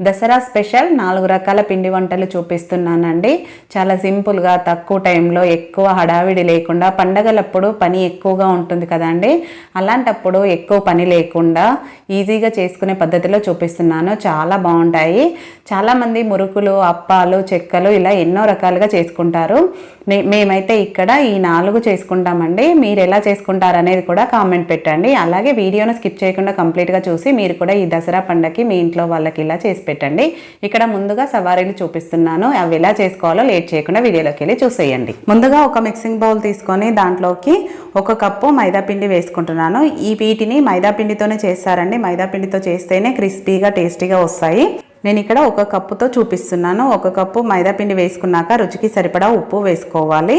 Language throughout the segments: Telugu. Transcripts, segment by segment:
దసరా స్పెషల్ నాలుగు రకాల పిండి వంటలు చూపిస్తున్నానండి. చాలా సింపుల్గా తక్కువ టైంలో ఎక్కువ హడావిడి లేకుండా పండగలప్పుడు పని ఎక్కువగా ఉంటుంది కదండి. అలాంటప్పుడు ఎక్కువ పని లేకుండా ఈజీగా చేసుకునే పద్ధతిలో చూపిస్తున్నాను. చాలా బాగుంటాయి. చాలామంది మురుకులు అప్పాలు చెక్కలు ఇలా ఎన్నో రకాలుగా చేసుకుంటారు. మే మేమైతే ఇక్కడ ఈ నాలుగు చేసుకుంటామండి. మీరు ఎలా చేసుకుంటారు అనేది కూడా కామెంట్ పెట్టండి. అలాగే వీడియోను స్కిప్ చేయకుండా కంప్లీట్గా చూసి మీరు కూడా ఈ దసరా పండగకి మీ ఇంట్లో వాళ్ళకి ఇలా చేసి పెట్టండి. ఇక్కడ ముందుగా సవారీలు చూపిస్తున్నాను. అవి ఎలా చేసుకోవాలో లేట్ చేయకుండా వీడియోలోకి వెళ్ళి చూసేయండి. ముందుగా ఒక మిక్సింగ్ బౌల్ తీసుకొని దాంట్లోకి ఒక కప్పు మైదాపిండి వేసుకుంటున్నాను. ఈ వీటిని మైదాపిండితోనే చేస్తారండి. మైదాపిండితో చేస్తేనే క్రిస్పీగా టేస్టీగా వస్తాయి. నేను ఇక్కడ ఒక కప్పుతో చూపిస్తున్నాను. ఒక కప్పు మైదాపిండి వేసుకున్నాక రుచికి సరిపడా ఉప్పు వేసుకోవాలి.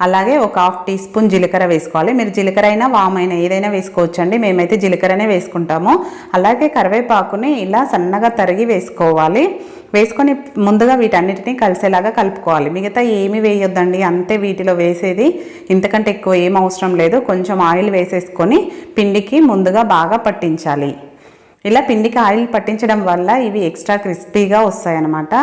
అలాగే ఒక హాఫ్ టీ స్పూన్ జీలకర్ర వేసుకోవాలి. మీరు జీలకర్ర అయినా వామైనా ఏదైనా వేసుకోవచ్చండి. మేమైతే జీలకర్రనే వేసుకుంటాము. అలాగే కరివేపాకుని ఇలా సన్నగా తరిగి వేసుకోవాలి. వేసుకొని ముందుగా వీటన్నిటిని కలిసేలాగా కలుపుకోవాలి. మిగతా ఏమి వేయొద్దండి. అంతే వీటిలో వేసేది. ఇంతకంటే ఎక్కువ ఏం అవసరం లేదు. కొంచెం ఆయిల్ వేసేసుకొని పిండికి ముందుగా బాగా పట్టించాలి. ఇలా పిండికి ఆయిల్ పట్టించడం వల్ల ఇవి ఎక్స్ట్రా క్రిస్పీగా వస్తాయన్నమాట.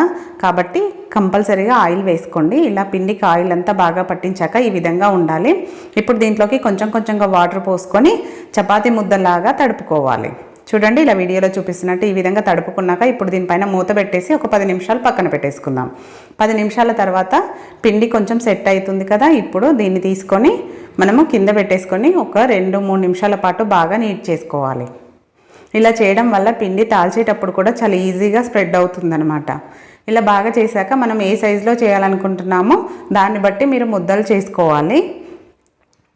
కాబట్టి కంపల్సరీగా ఆయిల్ వేసుకోండి. ఇలా పిండికి ఆయిల్ అంతా బాగా పట్టించాక ఈ విధంగా ఉండాలి. ఇప్పుడు దీంట్లోకి కొంచెం కొంచెంగా వాటర్ పోసుకొని చపాతీ ముద్దలాగా తడుపుకోవాలి. చూడండి ఇలా వీడియోలో చూపిస్తున్నట్టు ఈ విధంగా తడుపుకున్నాక ఇప్పుడు దీనిపైన మూత పెట్టేసి ఒక పది నిమిషాలు పక్కన పెట్టేసుకుందాం. పది నిమిషాల తర్వాత పిండి కొంచెం సెట్ అవుతుంది కదా ఇప్పుడు దీన్ని తీసుకొని మనము కింద పెట్టేసుకొని ఒక రెండు మూడు నిమిషాల పాటు బాగా నీట్ చేసుకోవాలి. ఇలా చేయడం వల్ల పిండి తాల్చేటప్పుడు కూడా చాలా ఈజీగా స్ప్రెడ్ అవుతుందనమాట ఇలా బాగా చేశాక మనం ఏ సైజులో చేయాలనుకుంటున్నామో దాన్ని బట్టి మీరు ముద్దలు చేసుకోవాలి.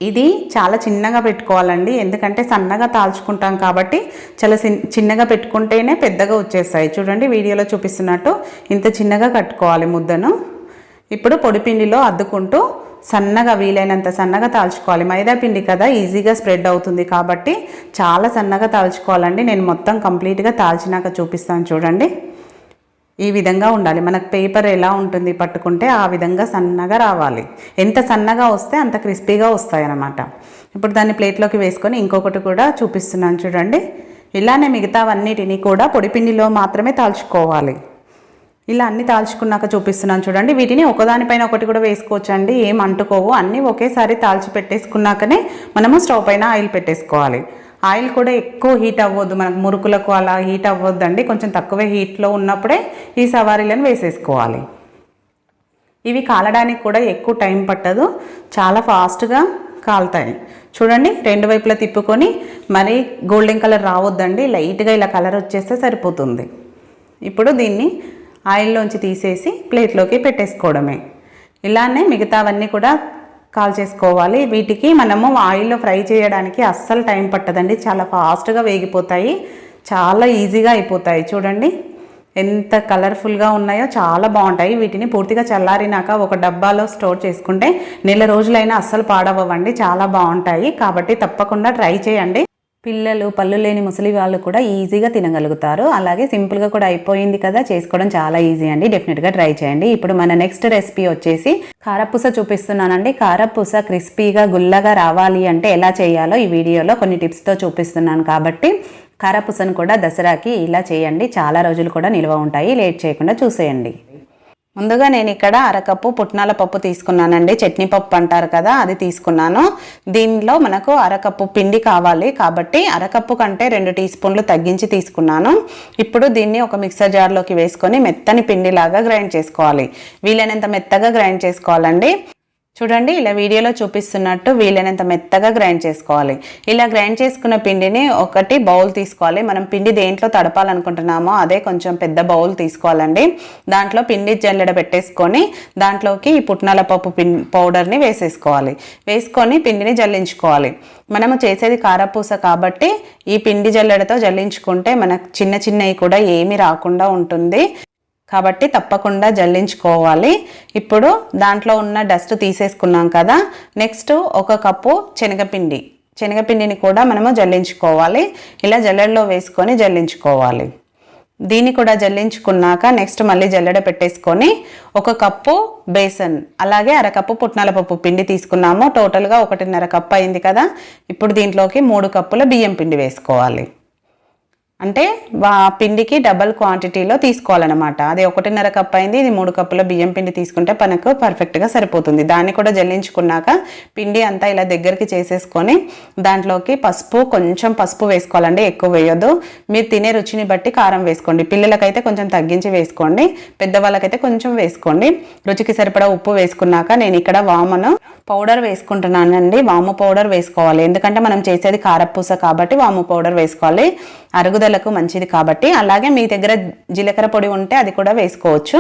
ఇది చాలా చిన్నగా పెట్టుకోవాలండి. ఎందుకంటే సన్నగా తాల్చుకుంటాం కాబట్టి చాలా చిన్నగా పెట్టుకుంటేనే పెద్దగా వచ్చేస్తాయి. చూడండి వీడియోలో చూపిస్తున్నట్టు ఇంత చిన్నగా కట్టుకోవాలి ముద్దను. ఇప్పుడు పొడిపిండిలో అద్దుకుంటూ సన్నగా వీలైనంత సన్నగా తాల్చుకోవాలి. మైదాపిండి కదా ఈజీగా స్ప్రెడ్ అవుతుంది కాబట్టి చాలా సన్నగా తాల్చుకోవాలండి. నేను మొత్తం కంప్లీట్గా తాల్చినాక చూపిస్తాను చూడండి. ఈ విధంగా ఉండాలి. మనకు పేపర్ ఎలా ఉంటుంది పట్టుకుంటే ఆ విధంగా సన్నగా రావాలి. ఎంత సన్నగా వస్తే అంత క్రిస్పీగా వస్తాయి అన్నమాట ఇప్పుడు దాన్ని ప్లేట్లోకి వేసుకొని ఇంకొకటి కూడా చూపిస్తున్నాను చూడండి. ఇలానే మిగతావన్నిటిని కూడా పొడిపిండిలో మాత్రమే తాల్చుకోవాలి. ఇలా అన్ని తాల్చుకున్నాక చూపిస్తున్నాను చూడండి. వీటిని ఒకదానిపైన ఒకటి కూడా వేసుకోవచ్చండి. ఏం అంటుకోవు. అన్నీ ఒకేసారి తాల్చి పెట్టేసుకున్నాకనే మనము స్టవ్ పైన ఆయిల్ పెట్టేసుకోవాలి. ఆయిల్ కూడా ఎక్కువ హీట్ అవ్వద్దు. మనకు మురుకులకు అలా హీట్ అవ్వద్దండి. కొంచెం తక్కువే హీట్లో ఉన్నప్పుడే ఈ సవారీలను వేసేసుకోవాలి. ఇవి కాలడానికి కూడా ఎక్కువ టైం పట్టదు. చాలా ఫాస్ట్గా కాలుతాయి. చూడండి. రెండు వైపులా తిప్పుకొని మరీ గోల్డెన్ కలర్ రావద్దండి. లైట్గా ఇలా కలర్ వచ్చేస్తే సరిపోతుంది. ఇప్పుడు దీన్ని ఆయిల్లోంచి తీసేసి ప్లేట్లోకి పెట్టేసుకోవడమే. ఇలానే మిగతావన్నీ కూడా కాల్ చేసుకోవాలి వీటికి మనము ఆయిల్లో ఫ్రై చేయడానికి అస్సలు టైం పట్టదండి. చాలా ఫాస్ట్గా వేగిపోతాయి. చాలా ఈజీగా అయిపోతాయి. చూడండి. ఎంత కలర్ఫుల్గా ఉన్నాయో చాలా బాగుంటాయి. వీటిని పూర్తిగా చల్లారినాక ఒక డబ్బాలో స్టోర్ చేసుకుంటే నెల రోజులైనా అస్సలు పాడవ్వండి చాలా బాగుంటాయి. కాబట్టి తప్పకుండా ట్రై చేయండి. పిల్లలు పళ్ళు లేని ముసలి వాళ్ళు కూడా ఈజీగా తినగలుగుతారు. అలాగే సింపుల్గా కూడా అయిపోయింది కదా చేసుకోవడం చాలా ఈజీ అండి. డెఫినెట్గా ట్రై చేయండి. ఇప్పుడు మన నెక్స్ట్ రెసిపీ వచ్చేసి కారపూస చూపిస్తున్నానండి. కారపూస క్రిస్పీగా గుల్లగా రావాలి అంటే ఎలా చేయాలో ఈ వీడియోలో కొన్ని టిప్స్తో చూపిస్తున్నాను కాబట్టి కారపూసను కూడా దసరాకి ఇలా చేయండి. చాలా రోజులు కూడా నిల్వ ఉంటాయి. లేట్ చేయకుండా చూసేయండి. ముందుగా నేను ఇక్కడ అరకప్పు పుట్నాల పప్పు తీసుకున్నానండి. చట్నీ పప్పు అంటారు కదా అది తీసుకున్నాను. దీనిలో మనకు అరకప్పు పిండి కావాలి కాబట్టి అరకప్పు కంటే రెండు టీ స్పూన్లు తగ్గించి తీసుకున్నాను. ఇప్పుడు దీన్ని ఒక మిక్సర్ జార్లోకి వేసుకొని మెత్తని పిండిలాగా గ్రైండ్ చేసుకోవాలి. వీలైనంత మెత్తగా గ్రైండ్ చేసుకోవాలండి. చూడండి ఇలా వీడియోలో చూపిస్తున్నట్టు వీలైనంత మెత్తగా గ్రైండ్ చేసుకోవాలి. ఇలా గ్రైండ్ చేసుకున్న పిండిని ఒకటి బౌల్ తీసుకోవాలి. మనం పిండి దేంట్లో తడపాలనుకుంటున్నామో అదే కొంచెం పెద్ద బౌల్ తీసుకోవాలండి. దాంట్లో పిండి జల్లెడ పెట్టేసుకొని దాంట్లోకి ఈ పుట్నాల పప్పు పిం పౌడర్ని వేసేసుకోవాలి. వేసుకొని పిండిని జల్లించుకోవాలి. మనము చేసేది కారపూస కాబట్టి ఈ పిండి జల్లెడతో జల్లించుకుంటే మనకు చిన్న చిన్నవి కూడా ఏమీ రాకుండా ఉంటుంది. కాబట్టి తప్పకుండా జల్లించుకోవాలి. ఇప్పుడు దాంట్లో ఉన్న డస్ట్ తీసేసుకున్నాం కదా. నెక్స్ట్ ఒక కప్పు శనగపిండి. శనగపిండిని కూడా మనము జల్లించుకోవాలి. ఇలా జల్లెడలో వేసుకొని జల్లించుకోవాలి. దీన్ని కూడా జల్లించుకున్నాక నెక్స్ట్ మళ్ళీ జల్లెడ పెట్టేసుకొని ఒక కప్పు బేసన్ అలాగే అరకప్పు పుట్నాల పప్పు పిండి తీసుకున్నాము. టోటల్గా ఒకటిన్నర కప్పు అయింది కదా. ఇప్పుడు దీంట్లోకి మూడు కప్పుల బియ్యం పిండి వేసుకోవాలి. అంటే వా పిండికి డబల్ క్వాంటిటీలో తీసుకోవాలన్నమాట. అది ఒకటిన్నర కప్ అయింది ఇది మూడు కప్పుల బియ్యం పిండి తీసుకుంటే మనకు పర్ఫెక్ట్గా సరిపోతుంది. దాన్ని కూడా జల్లించుకున్నాక పిండి అంతా ఇలా దగ్గరికి చేసేసుకొని దాంట్లోకి పసుపు కొంచెం పసుపు వేసుకోవాలండి ఎక్కువ వేయొద్దు. మీరు తినే రుచిని బట్టి కారం వేసుకోండి. పిల్లలకైతే కొంచెం తగ్గించి వేసుకోండి. పెద్దవాళ్ళకైతే కొంచెం వేసుకోండి. రుచికి సరిపడా ఉప్పు వేసుకున్నాక నేను ఇక్కడ వామను పౌడర్ వేసుకుంటున్నానండి. వాము పౌడర్ వేసుకోవాలి. ఎందుకంటే మనం చేసేది కారపూస కాబట్టి వాము పౌడర్ వేసుకోవాలి. అరుగుదల అరుగుదలకు మంచిది కాబట్టి అలాగే మీ దగ్గర జీలకర్ర పొడి ఉంటే అది కూడా వేసుకోవచ్చు.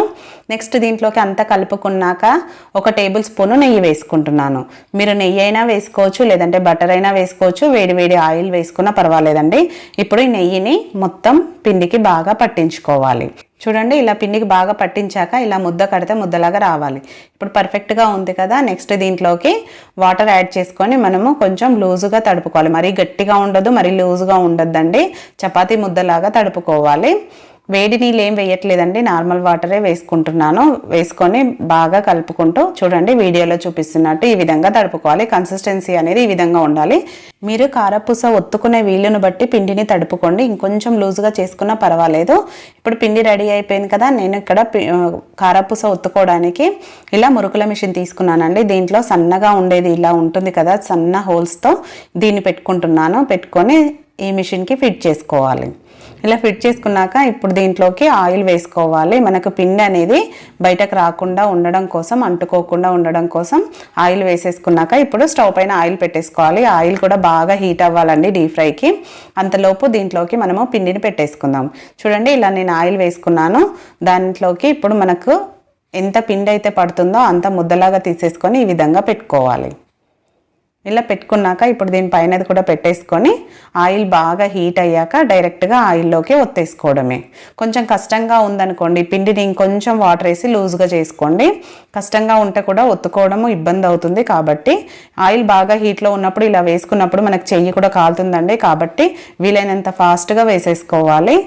నెక్స్ట్ దీంట్లోకి అంతా కలుపుకున్నాక ఒక టేబుల్ స్పూన్ నెయ్యి వేసుకుంటున్నాను. మీరు నెయ్యి అయినా వేసుకోవచ్చు లేదంటే బటర్ అయినా వేసుకోవచ్చు వేడి వేడి ఆయిల్ వేసుకున్నా పర్వాలేదండి. ఇప్పుడు ఈ నెయ్యిని మొత్తం పిండికి బాగా పట్టించుకోవాలి. చూడండి ఇలా పిండికి బాగా పట్టించాక ఇలా ముద్ద కడితే ముద్దలాగా రావాలి. ఇప్పుడు పర్ఫెక్ట్గా ఉంది కదా నెక్స్ట్ దీంట్లోకి వాటర్ యాడ్ చేసుకొని మనము కొంచెం లూజుగా తడుపుకోవాలి. మరీ గట్టిగా ఉండదు మరీ లూజుగా ఉండొద్దండి. చపాతీ ముద్దలాగా తడుపుకోవాలి. వేడి నీళ్ళు ఏం వేయట్లేదండి నార్మల్ వాటరే వేసుకుంటున్నాను. వేసుకొని బాగా కలుపుకుంటూ చూడండి వీడియోలో చూపిస్తున్నట్టు ఈ విధంగా తడుపుకోవాలి. కన్సిస్టెన్సీ అనేది ఈ విధంగా ఉండాలి. మీరు కారపూస ఒత్తుకునే వీలును బట్టి పిండిని తడుపుకోండి. ఇంకొంచెం లూజ్గా చేసుకున్నా పర్వాలేదు. ఇప్పుడు పిండి రెడీ అయిపోయింది కదా నేను ఇక్కడ కారపూస ఒత్తుకోవడానికి ఇలా మురుకుల మిషన్ తీసుకున్నానండి. దీంట్లో సన్నగా ఉండేది ఇలా ఉంటుంది కదా సన్న హోల్స్తో దీన్ని పెట్టుకుంటున్నాను. పెట్టుకొని ఈ మిషన్కి ఫిట్ చేసుకోవాలి. ఇలా ఫిట్ చేసుకున్నాక ఇప్పుడు దీంట్లోకి ఆయిల్ వేసుకోవాలి. మనకు పిండి అనేది బయటకు రాకుండా ఉండడం కోసం అంటుకోకుండా ఉండడం కోసం ఆయిల్ వేసేసుకున్నాక ఇప్పుడు స్టవ్ పైన ఆయిల్ పెట్టేసుకోవాలి. ఆయిల్ కూడా బాగా హీట్ అవ్వాలండి డీప్ ఫ్రైకి. అంతలోపు దీంట్లోకి మనము పిండిని పెట్టేసుకుందాం. చూడండి ఇలా నేను ఆయిల్ వేసుకున్నాను. దాంట్లోకి ఇప్పుడు మనకు ఎంత పిండి అయితే పడుతుందో అంత ముద్దలాగా తీసేసుకొని ఈ విధంగా పెట్టుకోవాలి. ఇలా పెట్టుకున్నాక ఇప్పుడు దీని పైనది కూడా పెట్టేసుకొని ఆయిల్ బాగా హీట్ అయ్యాక డైరెక్ట్గా ఆయిల్లోకి ఒత్తేసుకోవడమే. కొంచెం కష్టంగా ఉందనుకోండి పిండిని ఇంకొంచెం వాటర్ వేసి లూజ్గా చేసుకోండి. కష్టంగా ఉంటే కూడా ఒత్తుకోవడము ఇబ్బంది అవుతుంది కాబట్టి ఆయిల్ బాగా హీట్లో ఉన్నప్పుడు ఇలా వేసుకున్నప్పుడు మనకు చెయ్యి కూడా కాలుతుందండి కాబట్టి వీలైనంత ఫాస్ట్గా వేసేసుకోవాలి.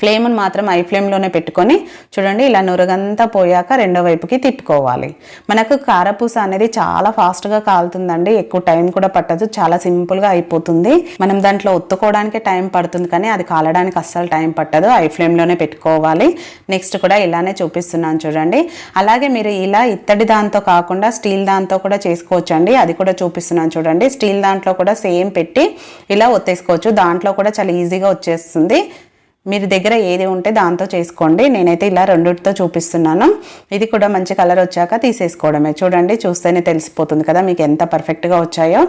ఫ్లేమ్ను మాత్రం ఐ ఫ్లేమ్లోనే పెట్టుకొని చూడండి ఇలా నురగంతా పోయాక రెండో వైపుకి తిప్పుకోవాలి. మనకు కారపూస అనేది చాలా ఫాస్ట్గా కాలుతుందండి ఎక్కువ టైం కూడా పట్టదు చాలా సింపుల్గా అయిపోతుంది. మనం దాంట్లో ఒత్తుకోవడానికి టైం పడుతుంది కానీ అది కాలడానికి అస్సలు టైం పట్టదు ఐ ఫ్లేమ్లోనే పెట్టుకోవాలి. నెక్స్ట్ కూడా ఇలానే చూపిస్తున్నాను చూడండి. అలాగే మీరు ఇలా ఇత్తడి దాంతో కాకుండా స్టీల్ దాంతో కూడా చేసుకోవచ్చు అండి అది కూడా చూపిస్తున్నాను చూడండి. స్టీల్ దాంట్లో కూడా సేమ్ పెట్టి ఇలా ఒత్తేసుకోవచ్చు దాంట్లో కూడా చాలా ఈజీగా వచ్చేస్తుంది. మీరు దగ్గర ఏది ఉంటే దాంతో చేసుకోండి. నేనైతే ఇలా రెండిటితో చూపిస్తున్నాను. ఇది కూడా మంచి కలర్ వచ్చాక తీసేసుకోవడమే. చూడండి చూస్తేనే తెలిసిపోతుంది కదా మీకు ఎంత పర్ఫెక్ట్గా వచ్చాయో.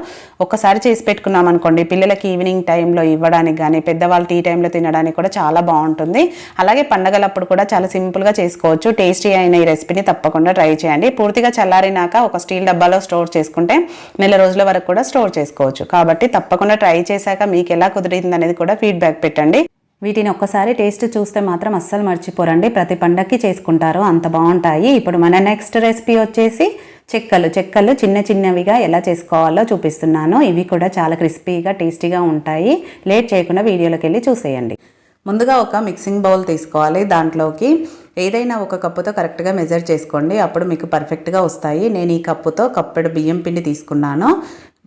ఒకసారి చేసి పెట్టుకున్నాం అనుకోండి పిల్లలకి ఈవినింగ్ టైంలో ఇవ్వడానికి కానీ పెద్దవాళ్ళు టీ టైంలో తినడానికి కూడా చాలా బాగుంటుంది. అలాగే పండగలప్పుడు కూడా చాలా సింపుల్గా చేసుకోవచ్చు. టేస్టీ అయిన ఈ రెసిపీని తప్పకుండా ట్రై చేయండి. పూర్తిగా చల్లారినాక ఒక స్టీల్ డబ్బాలో స్టోర్ చేసుకుంటే నెల రోజుల వరకు కూడా స్టోర్ చేసుకోవచ్చు. కాబట్టి తప్పకుండా ట్రై చేశాక మీకు ఎలా కుదిరింది అనేది కూడా ఫీడ్బ్యాక్ పెట్టండి. వీటిని ఒక్కసారి టేస్ట్ చూస్తే మాత్రం అస్సలు మర్చిపోరండి. ప్రతి పండక్కి చేసుకుంటారు. అంత బాగుంటాయి. ఇప్పుడు మన నెక్స్ట్ రెసిపీ వచ్చేసి చెక్కలు. చెక్కలు చిన్న చిన్నవిగా ఎలా చేసుకోవాలో చూపిస్తున్నాను. ఇవి కూడా చాలా క్రిస్పీగా టేస్టీగా ఉంటాయి. లేట్ చేయకుండా వీడియోలోకి వెళ్ళి చూసేయండి. ముందుగా ఒక మిక్సింగ్ బౌల్ తీసుకోవాలి. దాంట్లోకి ఏదైనా ఒక కప్పుతో కరెక్ట్గా మెజర్ చేసుకోండి. అప్పుడు మీకు పర్ఫెక్ట్గా వస్తాయి. నేను ఈ కప్పుతో కప్పెడు బియ్యం పిండి తీసుకున్నాను.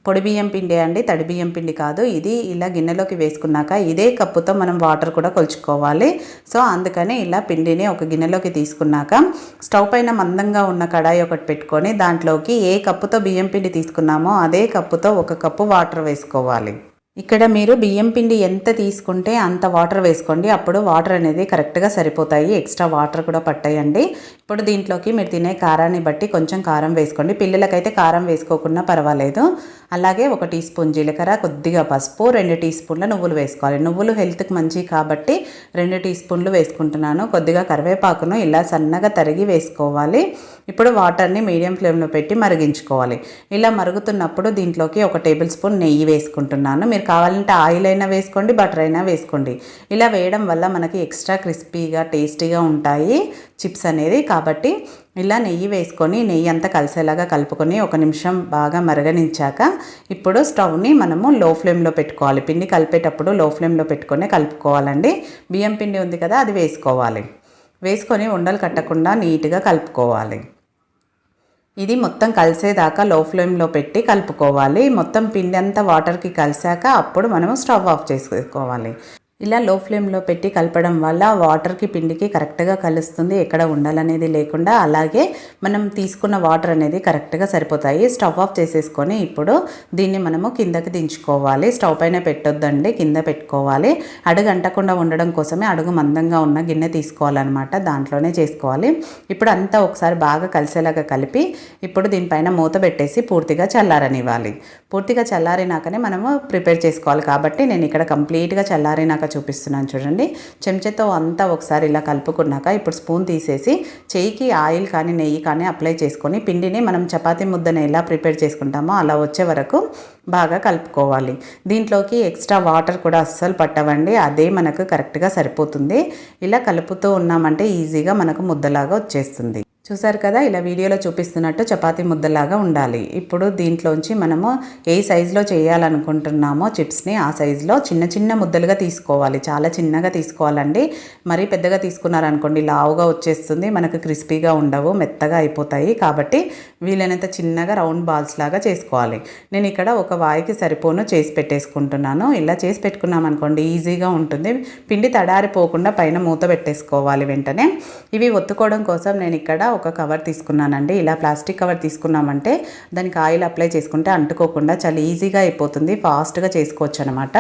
పొడి బియ్యం పిండి అండి తడి బియ్యం పిండి కాదు. ఇది ఇలా గిన్నెలోకి వేసుకున్నాక ఇదే కప్పుతో మనం వాటర్ కూడా కొలుచుకోవాలి. సో అందుకని ఇలా పిండిని ఒక గిన్నెలోకి తీసుకున్నాక స్టవ్ పైన మందంగా ఉన్న కడాయి ఒకటి పెట్టుకొని దాంట్లోకి ఏ కప్పుతో బియ్యం పిండి తీసుకున్నామో అదే కప్పుతో ఒక కప్పు వాటర్ వేసుకోవాలి. ఇక్కడ మీరు బియ్యం పిండి ఎంత తీసుకుంటే అంత వాటర్ వేసుకోండి. అప్పుడు వాటర్ అనేది కరెక్ట్గా సరిపోతాయి. ఎక్స్ట్రా వాటర్ కూడా పట్టాయండి. ఇప్పుడు దీంట్లోకి మీరు తినే కారాన్ని బట్టి కొంచెం కారం వేసుకోండి. పిల్లలకైతే కారం వేసుకోకుండా పర్వాలేదు. అలాగే ఒక టీ స్పూన్ జీలకర్ర కొద్దిగా పసుపు రెండు టీ స్పూన్ల నువ్వులు వేసుకోవాలి. నువ్వులు హెల్త్కి మంచి కాబట్టి రెండు టీ స్పూన్లు వేసుకుంటున్నాను. కొద్దిగా కరివేపాకును ఇలా సన్నగా తరిగి వేసుకోవాలి. ఇప్పుడు వాటర్ని మీడియం ఫ్లేమ్లో పెట్టి మరిగించుకోవాలి. ఇలా మరుగుతున్నప్పుడు దీంట్లోకి ఒక టేబుల్ స్పూన్ నెయ్యి వేసుకుంటున్నాను. మీరు కావాలంటే ఆయిల్ అయినా వేసుకోండి బటర్ అయినా వేసుకోండి. ఇలా వేయడం వల్ల మనకి ఎక్స్ట్రా క్రిస్పీగా టేస్టీగా ఉంటాయి చిప్స్ అనేది. కాబట్టి ఇలా నెయ్యి వేసుకొని నెయ్యి అంతా కలిసేలాగా కలుపుకొని ఒక నిమిషం బాగా మరగనించాక ఇప్పుడు స్టవ్ని మనము లో ఫ్లేమ్లో పెట్టుకోవాలి. పిండి కలిపేటప్పుడు లో ఫ్లేమ్లో పెట్టుకొని కలుపుకోవాలండి. బియ్యం పిండి ఉంది కదా అది వేసుకోవాలి. వేసుకొని ఉండలు కట్టకుండా నీట్గా కలుపుకోవాలి. ఇది మొత్తం కలిసేదాకా లో ఫ్లేమ్లో పెట్టి కలుపుకోవాలి. మొత్తం పిండి అంతా వాటర్కి కలిసాక అప్పుడు మనము స్టవ్ ఆఫ్ చేసుకోవాలి. ఇలా లో ఫ్లేమ్లో పెట్టి కలపడం వల్ల వాటర్కి పిండికి కరెక్ట్గా కలుస్తుంది ఎక్కడ ఉండాలనేది లేకుండా అలాగే మనం తీసుకున్న వాటర్ అనేది కరెక్ట్గా సరిపోతాయి. స్టవ్ ఆఫ్ చేసేసుకొని ఇప్పుడు దీన్ని మనము కిందకి దించుకోవాలి. స్టవ్ పైన పెట్టొద్దండి కింద పెట్టుకోవాలి. అడుగు అంటకుండా ఉండడం కోసమే అడుగు మందంగా ఉన్న గిన్నె తీసుకోవాలన్నమాట దాంట్లోనే చేసుకోవాలి. ఇప్పుడు అంతా ఒకసారి బాగా కలిసేలాగా కలిపి ఇప్పుడు దీనిపైన మూత పెట్టేసి పూర్తిగా చల్లారనివ్వాలి. పూర్తిగా చల్లారినాకనే మనము ప్రిపేర్ చేసుకోవాలి. కాబట్టి నేను ఇక్కడ కంప్లీట్గా చల్లారినాక చూపిస్తున్నాను చూడండి. చెంచాతో అంతా ఒకసారి ఇలా కలుపుకున్నాక ఇప్పుడు స్పూన్ తీసేసి చేయికి ఆయిల్ కానీ నెయ్యి కానీ అప్లై చేసుకొని పిండిని మనం చపాతీ ముద్దను ఎలా ప్రిపేర్ చేసుకుంటామో అలా వచ్చే వరకు బాగా కలుపుకోవాలి. దీంట్లోకి ఎక్స్ట్రా వాటర్ కూడా అస్సలు పట్టవండి. అదే మనకు కరెక్ట్గా సరిపోతుంది. ఇలా కలుపుతూ ఉన్నామంటే ఈజీగా మనకు ముద్దలాగా వచ్చేస్తుంది. చూసారు కదా ఇలా వీడియోలో చూపిస్తున్నట్టు చపాతీ ముద్దలాగా ఉండాలి. ఇప్పుడు దీంట్లోంచి మనము ఏ సైజులో చేయాలనుకుంటున్నామో చిప్స్ని ఆ సైజులో చిన్న చిన్న ముద్దలుగా తీసుకోవాలి. చాలా చిన్నగా తీసుకోవాలండి. మరీ పెద్దగా తీసుకున్నారనుకోండి లావుగా వచ్చేస్తుంది. మనకు క్రిస్పీగా ఉండవు మెత్తగా అయిపోతాయి. కాబట్టి వీలైనంత చిన్నగా రౌండ్ బాల్స్ లాగా చేసుకోవాలి. నేను ఇక్కడ ఒక వాయికి సరిపోను చేసి పెట్టేసుకుంటున్నాను. ఇలా చేసి పెట్టుకున్నాం అనుకోండి ఈజీగా ఉంటుంది. పిండి తడారిపోకుండా పైన మూత పెట్టేసుకోవాలి వెంటనే. ఇవి ఒత్తుకోవడం కోసం నేను ఇక్కడ ఒక కవర్ తీసుకున్నానండి. ఇలా ప్లాస్టిక్ కవర్ తీసుకున్నామంటే దానికి ఆయిల్ అప్లై చేసుకుంటే అంటుకోకుండా చాలా ఈజీగా అయిపోతుంది. ఫాస్ట్గా చేసుకోవచ్చు అనమాట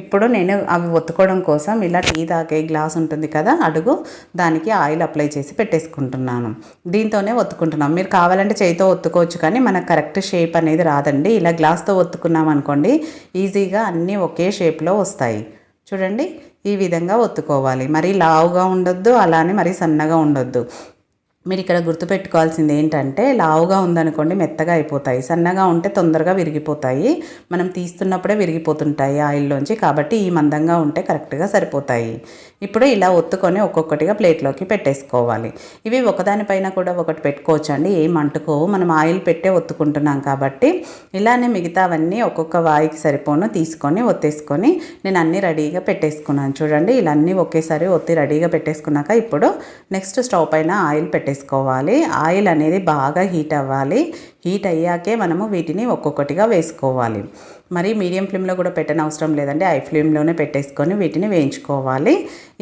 ఇప్పుడు నేను అవి ఒత్తుకోవడం కోసం ఇలా టీ తాగే గ్లాస్ ఉంటుంది కదా అడుగు దానికి ఆయిల్ అప్లై చేసి పెట్టేసుకుంటున్నాను. దీంతోనే ఒత్తుకుంటున్నాం. మీరు కావాలంటే చేయితో ఒత్తుకోవచ్చు కానీ మనకు కరెక్ట్ షేప్ అనేది రాదండి. ఇలా గ్లాస్తో ఒత్తుకున్నాం అనుకోండి ఈజీగా అన్నీ ఒకే షేప్లో వస్తాయి. చూడండి ఈ విధంగా ఒత్తుకోవాలి. మరీ లావుగా ఉండొద్దు అలానే మరీ సన్నగా ఉండొద్దు. మీరు ఇక్కడ గుర్తుపెట్టుకోవాల్సింది ఏంటంటే లావుగా ఉందనుకోండి మెత్తగా అయిపోతాయి. సన్నగా ఉంటే తొందరగా విరిగిపోతాయి. మనం తీస్తున్నప్పుడే విరిగిపోతుంటాయి ఆయిల్లోంచి. కాబట్టి ఈ మందంగా ఉంటే కరెక్ట్గా సరిపోతాయి. ఇప్పుడు ఇలా ఒత్తుకొని ఒక్కొక్కటిగా ప్లేట్లోకి పెట్టేసుకోవాలి. ఇవి ఒకదానిపైన కూడా ఒకటి పెట్టుకోవచ్చు అండి ఏం అంటుకోవు. మనం ఆయిల్ పెట్టే ఒత్తుకుంటున్నాం కాబట్టి ఇలానే మిగతావన్నీ ఒక్కొక్క వాయికి సరిపోను. తీసుకొని ఒత్తేసుకొని నేను అన్నీ రెడీగా పెట్టేసుకున్నాను. చూడండి ఇలా అన్నీ ఒకేసారి ఒత్తి రెడీగా పెట్టేసుకున్నాక ఇప్పుడు నెక్స్ట్ స్టవ్ పైన ఆయిల్ పెట్టే పెట్టేసుకోవాలి. ఆయిల్ అనేది బాగా హీట్ అవ్వాలి. హీట్ అయ్యాకే మనము వీటిని ఒక్కొక్కటిగా వేసుకోవాలి. మరి మీడియం ఫ్లేమ్లో కూడా పెట్టని అవసరం లేదండి. ఐ ఫ్లేమ్లోనే పెట్టేసుకొని వీటిని వేయించుకోవాలి.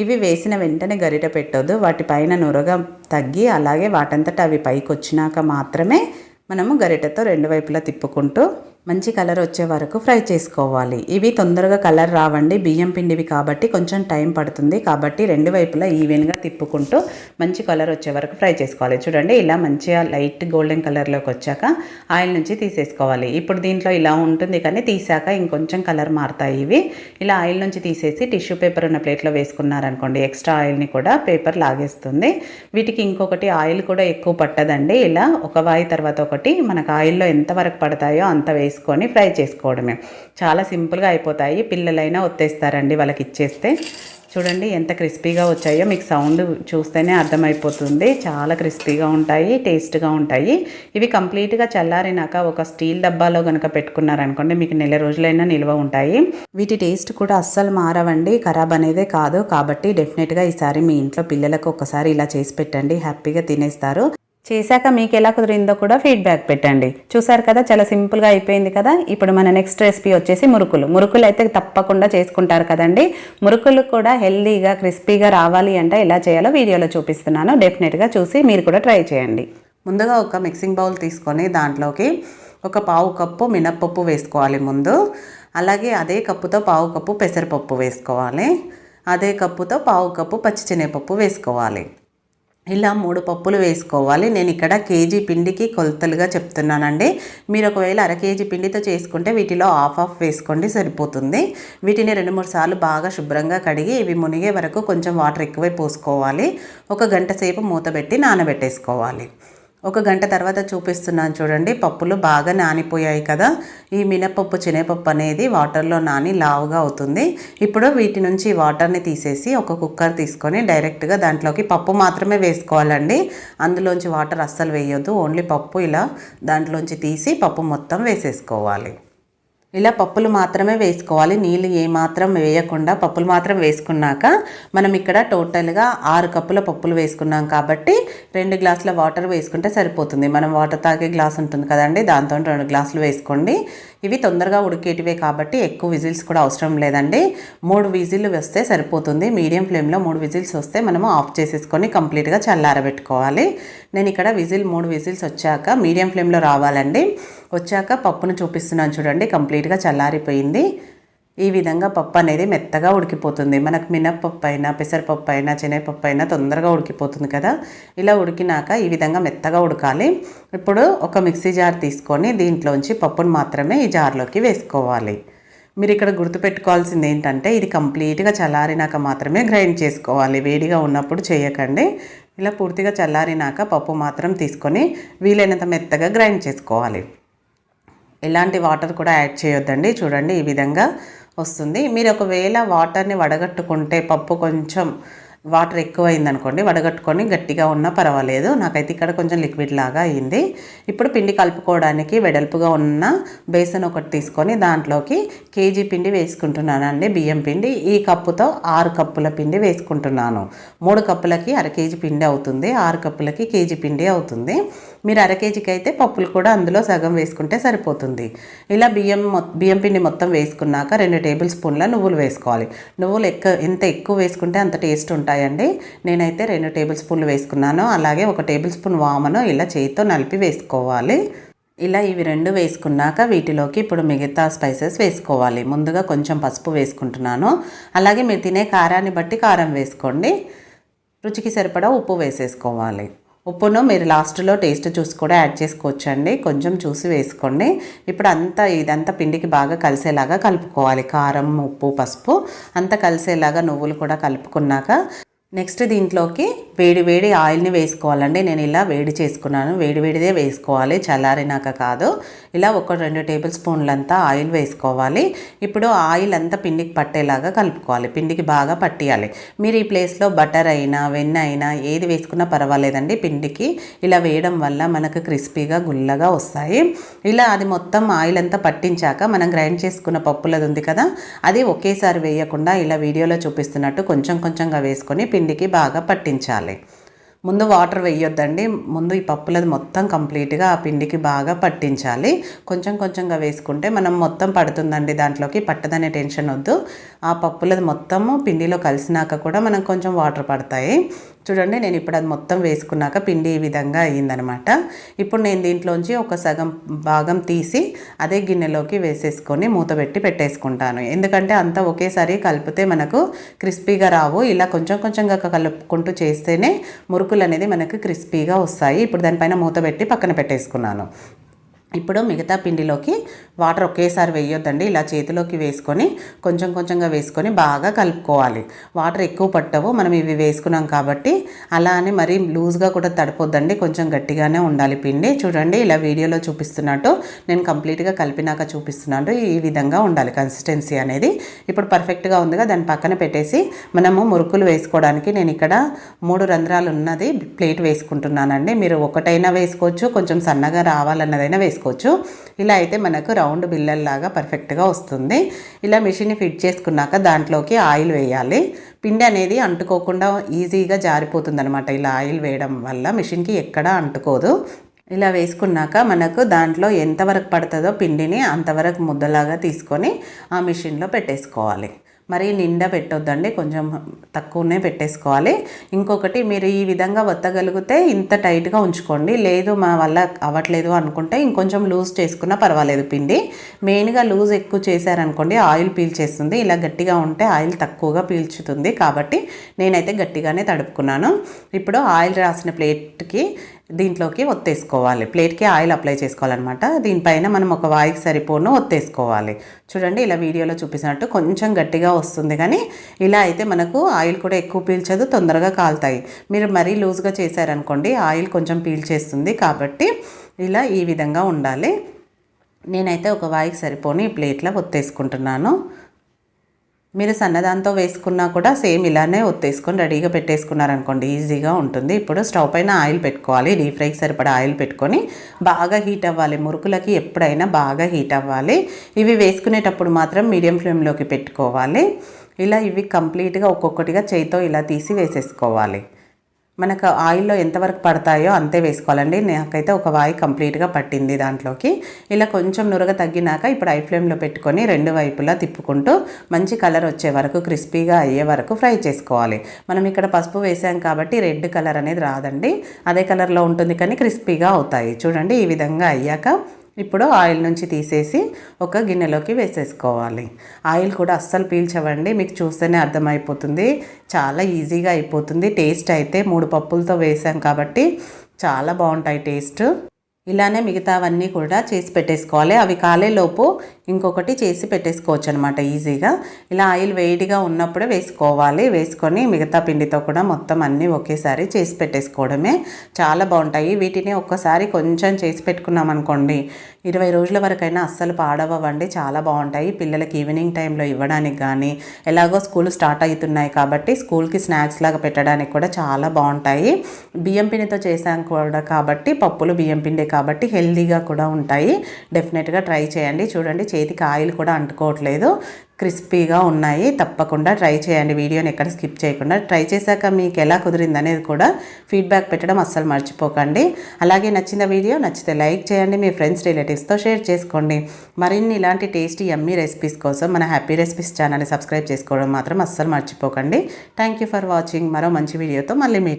ఇవి వేసిన వెంటనే గరిట పెట్టొద్దు. వాటిపైన నురగ తగ్గి అలాగే వాటంతట అవి పైకి వచ్చినాక మాత్రమే మనము గరిటతో రెండు వైపులా తిప్పుకుంటూ మంచి కలర్ వచ్చే వరకు ఫ్రై చేసుకోవాలి. ఇవి తొందరగా కలర్ రావండి. బియ్యం పిండివి కాబట్టి కొంచెం టైం పడుతుంది. కాబట్టి రెండు వైపులా ఈవెన్గా తిప్పుకుంటూ మంచి కలర్ వచ్చే వరకు ఫ్రై చేసుకోవాలి. చూడండి ఇలా మంచిగా లైట్ గోల్డెన్ కలర్లోకి వచ్చాక ఆయిల్ నుంచి తీసేసుకోవాలి. ఇప్పుడు దీంట్లో ఇలా ఉంటుంది కానీ తీసాక ఇంకొంచెం కలర్ మారుతాయి ఇవి. ఇలా ఆయిల్ నుంచి తీసేసి టిష్యూ పేపర్ ఉన్న ప్లేట్లో వేసుకున్నారనుకోండి ఎక్స్ట్రా ఆయిల్ని కూడా పేపర్ లాగేస్తుంది. వీటికి ఇంకొకటి ఆయిల్ కూడా ఎక్కువ పట్టదండి. ఇలా ఒక వాయి తర్వాత ఒకటి మనకు ఆయిల్లో ఎంతవరకు పడతాయో అంత వేసి వేసుకొని ఫ్రై చేసుకోవడమే. చాలా సింపుల్గా అయిపోతాయి. పిల్లలైనా ఒత్తేస్తారండి వాళ్ళకి ఇచ్చేస్తే చూడండి ఎంత క్రిస్పీగా వచ్చాయో మీకు సౌండ్ చూస్తేనే అర్థమైపోతుంది. చాలా క్రిస్పీగా ఉంటాయి టేస్ట్గా ఉంటాయి. ఇవి కంప్లీట్గా చల్లారినాక ఒక స్టీల్ డబ్బాలో కనుక పెట్టుకున్నారనుకోండి మీకు నెల రోజులైనా నిల్వ ఉంటాయి. వీటి టేస్ట్ కూడా అస్సలు మారవండి. ఖరాబ్ అనేదే కాదు. కాబట్టి డెఫినెట్గా ఈసారి మీ ఇంట్లో పిల్లలకు ఒకసారి ఇలా చేసి పెట్టండి. హ్యాపీగా తినేస్తారు. చేశాక మీకు ఎలా కుదిరిందో కూడా ఫీడ్బ్యాక్ పెట్టండి. చూసారు కదా చాలా సింపుల్గా అయిపోయింది కదా? ఇప్పుడు మన నెక్స్ట్ రెసిపీ వచ్చేసి మురుకులు. మురుకులు అయితే తప్పకుండా చేసుకుంటారు కదండి. మురుకులు కూడా హెల్దీగా క్రిస్పీగా రావాలి అంటే ఎలా చేయాలో వీడియోలో చూపిస్తున్నాను. డెఫినెట్గా చూసి మీరు కూడా ట్రై చేయండి. ముందుగా ఒక మిక్సింగ్ బౌల్ తీసుకొని దాంట్లోకి ఒక పావు కప్పు మినప్పప్పు వేసుకోవాలి ముందు. అలాగే అదే కప్పుతో పావు కప్పు పెసరపప్పు వేసుకోవాలి. అదే కప్పుతో పావు కప్పు పచ్చిశనగపప్పు వేసుకోవాలి. ఇలా మూడు పప్పులు వేసుకోవాలి. నేను ఇక్కడ కేజీ పిండికి కొలతలుగా చెప్తున్నానండి. మీరు ఒకవేళ అర కేజీ పిండితో చేసుకుంటే వీటిలో ఆఫ్ ఆఫ్ వేసుకోండి సరిపోతుంది. వీటిని రెండు మూడు సార్లు బాగా శుభ్రంగా కడిగి ఇవి మునిగే వరకు కొంచెం వాటర్ ఎక్కువే పోసుకోవాలి. ఒక గంట సేపు మూత పెట్టి నానబెట్టేసుకోవాలి. ఒక గంట తర్వాత చూపిస్తున్నాను చూడండి. పప్పులు బాగా నానిపోయాయి కదా. ఈ మినపప్పు శనగపప్పు అనేది వాటర్లో నాని లావుగా అవుతుంది. ఇప్పుడు వీటి నుంచి వాటర్ని తీసేసి ఒక కుక్కర్ తీసుకొని డైరెక్ట్గా దాంట్లోకి పప్పు మాత్రమే వేసుకోవాలండి. అందులోంచి వాటర్ అస్సలు వేయొద్దు. ఓన్లీ పప్పు ఇలా దాంట్లోంచి తీసి పప్పు మొత్తం వేసేసుకోవాలి. ఇలా పప్పులు మాత్రమే వేసుకోవాలి. నీళ్ళు ఏమాత్రం వేయకుండా పప్పులు మాత్రం వేసుకున్నాక మనం ఇక్కడ టోటల్గా ఆరు కప్పుల పప్పులు వేసుకున్నాం కాబట్టి రెండు గ్లాసుల వాటర్ వేసుకుంటే సరిపోతుంది. మనం వాటర్ తాగే గ్లాస్ ఉంటుంది కదండి దాంతో రెండు గ్లాసులు వేసుకోండి. ఇవి తొందరగా ఉడికేటివే కాబట్టి ఎక్కువ విజిల్స్ కూడా అవసరం లేదండి. మూడు విజిల్లు వస్తే సరిపోతుంది. మీడియం ఫ్లేమ్లో మూడు విజిల్స్ వస్తే మనము ఆఫ్ చేసేసుకొని కంప్లీట్గా చల్లారబెట్టుకోవాలి. నేను ఇక్కడ విజిల్ మూడు విజిల్స్ వచ్చాక మీడియం ఫ్లేమ్లో రావాలండి. వచ్చాక పప్పును చూపిస్తున్నాను చూడండి కంప్లీట్గా చల్లారిపోయింది. ఈ విధంగా పప్పు అనేది మెత్తగా ఉడికిపోతుంది. మనకు మినప్పప్పు అయినా పెసరపప్పు అయినా శనగపప్పు అయినా తొందరగా ఉడికిపోతుంది కదా. ఇలా ఉడికినాక ఈ విధంగా మెత్తగా ఉడకాలి. ఇప్పుడు ఒక మిక్సీ జార్ తీసుకొని దీంట్లోంచి పప్పును మాత్రమే ఈ జార్లోకి వేసుకోవాలి. మీరు ఇక్కడ గుర్తుపెట్టుకోవాల్సింది ఏంటంటే ఇది కంప్లీట్గా చల్లారినాక మాత్రమే గ్రైండ్ చేసుకోవాలి. వేడిగా ఉన్నప్పుడు చేయకండి. ఇలా పూర్తిగా చల్లారినాక పప్పు మాత్రం తీసుకొని వీలైనంత మెత్తగా గ్రైండ్ చేసుకోవాలి. ఎలాంటి వాటర్ కూడా యాడ్ చేయొద్దండి. చూడండి ఈ విధంగా వస్తుంది. మీరు ఒకవేళ వాటర్ని వడగట్టుకుంటే పప్పు కొంచెం వాటర్ ఎక్కువైంది అనుకోండి వడగట్టుకొని గట్టిగా ఉన్నా పర్వాలేదు. నాకైతే ఇక్కడ కొంచెం లిక్విడ్ లాగా అయింది. ఇప్పుడు పిండి కలుపుకోవడానికి వెడల్పుగా ఉన్న బేసన్ ఒకటి తీసుకొని దాంట్లోకి కేజీ పిండి వేసుకుంటున్నానండి బియ్యం పిండి. ఈ కప్పుతో ఆరు కప్పుల పిండి వేసుకుంటున్నాను. మూడు కప్పులకి అర కేజీ పిండి అవుతుంది ఆరు కప్పులకి కేజీ పిండి అవుతుంది. మీరు అర కేజీకి అయితే పప్పులు కూడా అందులో సగం వేసుకుంటే సరిపోతుంది. ఇలా బియ్యం బియ్యం పిండి మొత్తం వేసుకున్నాక రెండు టేబుల్ స్పూన్ల నువ్వులు వేసుకోవాలి. నువ్వులు ఎక్క ఎంత ఎక్కువ వేసుకుంటే అంత టేస్ట్ ఉంటాయండి. నేనైతే రెండు టేబుల్ స్పూన్లు వేసుకున్నాను. అలాగే ఒక టేబుల్ స్పూన్ వామను ఇలా చేతితో నలిపి వేసుకోవాలి. ఇలా ఇవి రెండు వేసుకున్నాక వీటిలోకి ఇప్పుడు మిగతా స్పైసెస్ వేసుకోవాలి. ముందుగా కొంచెం పసుపు వేసుకుంటున్నాను. అలాగే మీరు తినే కారాన్ని బట్టి కారం వేసుకోండి. రుచికి సరిపడా ఉప్పు వేసేసుకోవాలి. ఉప్పును మీరు లాస్ట్లో టేస్ట్ చూసి కూడా యాడ్ చేసుకోవచ్చండి. కొంచెం చూసి వేసుకోండి. ఇప్పుడు అంతా ఇదంతా పిండికి బాగా కలిసేలాగా కలుపుకోవాలి. కారం ఉప్పు పసుపు అంతా కలిసేలాగా నువ్వులు కూడా కలుపుకున్నాక నెక్స్ట్ దీంట్లోకి వేడి వేడి ఆయిల్ని వేసుకోవాలండి. నేను ఇలా వేడి చేసుకున్నాను. వేడి వేడిదే వేసుకోవాలి. చల్లారినాక కాదు. ఇలా ఒక రెండు టేబుల్ స్పూన్లంతా ఆయిల్ వేసుకోవాలి. ఇప్పుడు ఆయిల్ అంతా పిండికి పట్టేలాగా కలుపుకోవాలి. పిండికి బాగా పట్టియాలి. మీరు ఈ ప్లేస్లో బటర్ అయినా వెన్న అయినా ఏది వేసుకున్నా పర్వాలేదండి. పిండికి ఇలా వేయడం వల్ల మనకు క్రిస్పీగా గుల్లగా వస్తాయి. ఇలా అది మొత్తం ఆయిల్ అంతా పట్టించాక మనం గ్రైండ్ చేసుకున్న పప్పులది ఉంది కదా అది ఒకేసారి వేయకుండా ఇలా వీడియోలో చూపిస్తున్నట్టు కొంచెం కొంచెంగా వేసుకొని పిండికి బాగా పట్టించాలి. darle. ముందు వాటర్ వేయొద్దండి. ముందు ఈ పప్పులది మొత్తం కంప్లీట్గా ఆ పిండికి బాగా పట్టించాలి. కొంచెం కొంచెంగా వేసుకుంటే మనం మొత్తం పడుతుందండి దాంట్లోకి. పట్టదనే టెన్షన్ వద్దు. ఆ పప్పులది మొత్తము పిండిలో కలిసినాక కూడా మనం కొంచెం వాటర్ పడతాయి. చూడండి నేను ఇప్పుడు అది మొత్తం వేసుకున్నాక పిండి ఈ విధంగా అయ్యిందనమాట ఇప్పుడు నేను దీంట్లోంచి ఒక సగం భాగం తీసి అదే గిన్నెలోకి వేసేసుకొని మూత పెట్టి పెట్టేసుకుంటాను. ఎందుకంటే అంతా ఒకేసారి కలిపితే మనకు క్రిస్పీగా రావు. ఇలా కొంచెం కొంచెంగా కలుపుకుంటూ చేస్తేనే మురుకులు అనేది మనకు క్రిస్పీగా వస్తాయి. ఇప్పుడు దానిపైన మూత పెట్టి పక్కన పెట్టేసుకున్నాను. ఇప్పుడు మిగతా పిండిలోకి వాటర్ ఒకేసారి వేయొద్దండి. ఇలా చేతిలోకి వేసుకొని కొంచెం కొంచెంగా వేసుకొని బాగా కలుపుకోవాలి. వాటర్ ఎక్కువ పట్టవు. మనం ఇవి వేసుకున్నాం కాబట్టి అలా అని మరీ లూజ్గా కూడా తడిపోద్దండి. కొంచెం గట్టిగానే ఉండాలి పిండి. చూడండి ఇలా వీడియోలో చూపిస్తున్నట్టు నేను కంప్లీట్గా కలిపినాక చూపిస్తున్నాను. ఈ విధంగా ఉండాలి కన్సిస్టెన్సీ అనేది. ఇప్పుడు పర్ఫెక్ట్గా ఉందిగా దాని పక్కన పెట్టేసి మనము మురుకులు వేసుకోవడానికి నేను ఇక్కడ మూడు రంధ్రాలు ఉన్నది ప్లేట్ వేసుకుంటున్నానండి. మీరు ఒకటైనా వేసుకోవచ్చు కొంచెం సన్నగా రావాలన్నదైనా వేసుకోవచ్చు. చేసుకోవచ్చు. ఇలా అయితే మనకు రౌండ్ బిల్లల్లాగా పర్ఫెక్ట్గా వస్తుంది. ఇలా మిషన్ ఫిట్ చేసుకున్నాక దాంట్లోకి ఆయిల్ వేయాలి. పిండి అనేది అంటుకోకుండా ఈజీగా జారిపోతుంది అనమాట ఇలా ఆయిల్ వేయడం వల్ల మిషన్కి ఎక్కడా అంటుకోదు. ఇలా వేసుకున్నాక మనకు దాంట్లో ఎంతవరకు పడుతుందో పిండిని అంతవరకు ముద్దలాగా తీసుకొని ఆ మిషన్లో పెట్టేసుకోవాలి. మరి నిండా పెట్టొద్దండి. కొంచెం తక్కువనే పెట్టేసుకోవాలి. ఇంకొకటి మీరు ఈ విధంగా వత్తగలిగితే ఇంత టైట్గా ఉంచుకోండి. లేదు మా వల్ల అవ్వట్లేదు అనుకుంటే ఇంకొంచెం లూజ్ చేసుకున్నా పర్వాలేదు పిండి. మెయిన్గా లూజ్ ఎక్కువ చేశారనుకోండి ఆయిల్ పీల్చేస్తుంది ఇలా గట్టిగా ఉంటే ఆయిల్ తక్కువగా పీల్చుతుంది కాబట్టి నేనైతే గట్టిగానే తడుపుకున్నాను. ఇప్పుడు ఆయిల్ రాసిన ప్లేట్కి దీంట్లోకి ఒత్తేసుకోవాలి. ప్లేట్కి ఆయిల్ అప్లై చేసుకోవాలన్నమాట. దీనిపైన మనం ఒక వాయికి సరిపోను ఒత్తేసుకోవాలి. చూడండి ఇలా వీడియోలో చూపించినట్టు కొంచెం గట్టిగా వస్తుంది కానీ ఇలా అయితే మనకు ఆయిల్ కూడా ఎక్కువ పీల్చదు తొందరగా కాలుతాయి. మీరు మరీ లూజ్గా చేశారనుకోండి ఆయిల్ కొంచెం పీల్చేస్తుంది కాబట్టి ఇలా ఈ విధంగా ఉండాలి. నేనైతే ఒక వాయికి సరిపోని ఈ ప్లేట్లో ఒత్తేసుకుంటున్నాను. మీరు సన్నదాంతో వేసుకున్నా కూడా సేమ్ ఇలానే ఒత్తేసుకొని రెడీగా పెట్టేసుకున్నారనుకోండి ఈజీగా ఉంటుంది. ఇప్పుడు స్టవ్ పైన ఆయిల్ పెట్టుకోవాలి డీప్ ఫ్రైకి సరిపడా ఆయిల్ పెట్టుకొని బాగా హీట్ అవ్వాలి. మురుకులకి ఎప్పుడైనా బాగా హీట్ అవ్వాలి. ఇవి వేసుకునేటప్పుడు మాత్రం మీడియం ఫ్లేమ్లోకి పెట్టుకోవాలి. ఇలా ఇవి కంప్లీట్గా ఒక్కొక్కటిగా చేయితో ఇలా తీసి వేసేసుకోవాలి. మనకు ఆయిల్లో ఎంతవరకు పడతాయో అంతే వేసుకోవాలండి. నాకైతే ఒక వాయి కంప్లీట్గా పట్టింది దాంట్లోకి. ఇలా కొంచెం నురగ తగ్గినాక ఇప్పుడు ఐ ఫ్లేమ్లో పెట్టుకొని రెండు వైపులా తిప్పుకుంటూ మంచి కలర్ వచ్చే వరకు క్రిస్పీగా అయ్యే వరకు ఫ్రై చేసుకోవాలి. మనం ఇక్కడ పసుపు వేసాం కాబట్టి రెడ్ కలర్ అనేది రాదండి. అదే కలర్లో ఉంటుంది కానీ క్రిస్పీగా అవుతాయి. చూడండి ఈ విధంగా అయ్యాక ఇప్పుడు ఆయిల్ నుంచి తీసేసి ఒక గిన్నెలోకి వేసేసుకోవాలి. ఆయిల్ కూడా అస్సలు పీల్చవండి మీకు చూస్తేనే అర్థమైపోతుంది. చాలా ఈజీగా అయిపోతుంది. టేస్ట్ అయితే మూడు పప్పులతో వేసాం కాబట్టి చాలా బాగుంటాయి టేస్ట్. ఇలానే మిగతావన్నీ కూడా చేసి పెట్టేసుకోవాలి. అవి కాలేలోపు ఇంకొకటి చేసి పెట్టేసుకోవచ్చు అనమాట ఈజీగా. ఇలా ఆయిల్ వేడిగా ఉన్నప్పుడే వేసుకోవాలి. వేసుకొని మిగతా పిండితో కూడా మొత్తం అన్నీ ఒకేసారి చేసి పెట్టేసుకోవడమే చాలా బాగుంటాయి. వీటిని ఒక్కసారి కొంచెం చేసి పెట్టుకున్నాం అనుకోండి ఇరవై రోజుల వరకైనా అస్సలు పాడవండి చాలా బాగుంటాయి. పిల్లలకి ఈవినింగ్ టైంలో ఇవ్వడానికి కానీ ఎలాగో స్కూల్ స్టార్ట్ అవుతున్నాయి కాబట్టి స్కూల్కి స్నాక్స్ లాగా పెట్టడానికి కూడా చాలా బాగుంటాయి. బియ్యం పిండితో చేసాం కూడా కాబట్టి పప్పులు బియ్యం పిండి కాబట్టి హెల్దీగా కూడా ఉంటాయి. డెఫినెట్గా ట్రై చేయండి. చూడండి చేతికి ఆయిల్ కూడా అంటుకోవట్లేదు. క్రిస్పీగా ఉన్నాయి. తప్పకుండా ట్రై చేయండి. వీడియోని ఎక్కడ స్కిప్ చేయకుండా. ట్రై చేశాక మీకు ఎలా కుదిరింది అనేది కూడా ఫీడ్బ్యాక్ పెట్టడం అస్సలు మర్చిపోకండి. అలాగే నచ్చిన వీడియో నచ్చితే లైక్ చేయండి. మీ ఫ్రెండ్స్ రిలేటివ్స్తో షేర్ చేసుకోండి. మరిన్ని ఇలాంటి టేస్టీ ఎమ్మీ రెసిపీస్ కోసం మన హ్యాపీ రెసిపీస్ ఛానల్ని సబ్స్క్రైబ్ చేసుకోవడం మాత్రం అస్సలు మర్చిపోకండి. థ్యాంక్ యూ ఫర్ వాచింగ్ మరో మంచి వీడియోతో మళ్ళీ మీట్